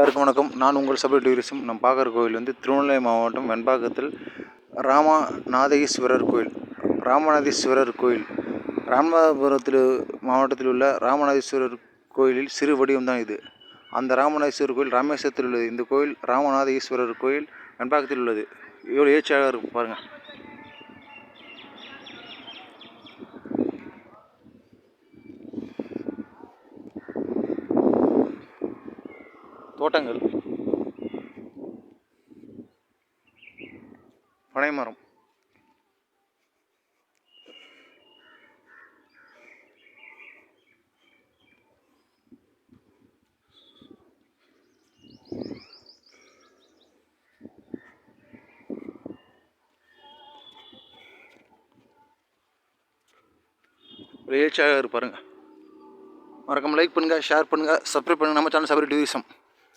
எல்லாருக்கும் வணக்கம். நான் உங்கள் சபை டூரிசம் நம் பார்க்குற கோயில் வந்து திருவண்ணாமலை மாவட்டம் வெண்பாக்கத்தில் ராமநாதீஸ்வரர் கோயில் ராமநாதீஸ்வரர் கோயில். ராமநாதபுரத்தில் மாவட்டத்தில் உள்ள ராமநாதீஸ்வரர் கோயிலில் சிறு வடிவம் தான் இது. அந்த ராமநாதீஸ்வரர் கோயில் ராமேஸ்வரத்தில் உள்ளது. இந்த கோயில் ராமநாதீஸ்வரர் கோயில் வெண்பாக்கத்தில் உள்ளது. இவ்வளோ ஏச்சியாக இருக்கும் பாருங்கள் தோட்டங்கள். பனைமரம். ஒரு ஏச்சியாக இருக்கு பாருங்க லைக் பண்ணுங்கள் ஷேர் பண்ணுங்கள் சப்ஸ்கிரைப் பண்ணுங்கள் நம்ம சேனல் சபரி டூரிசம்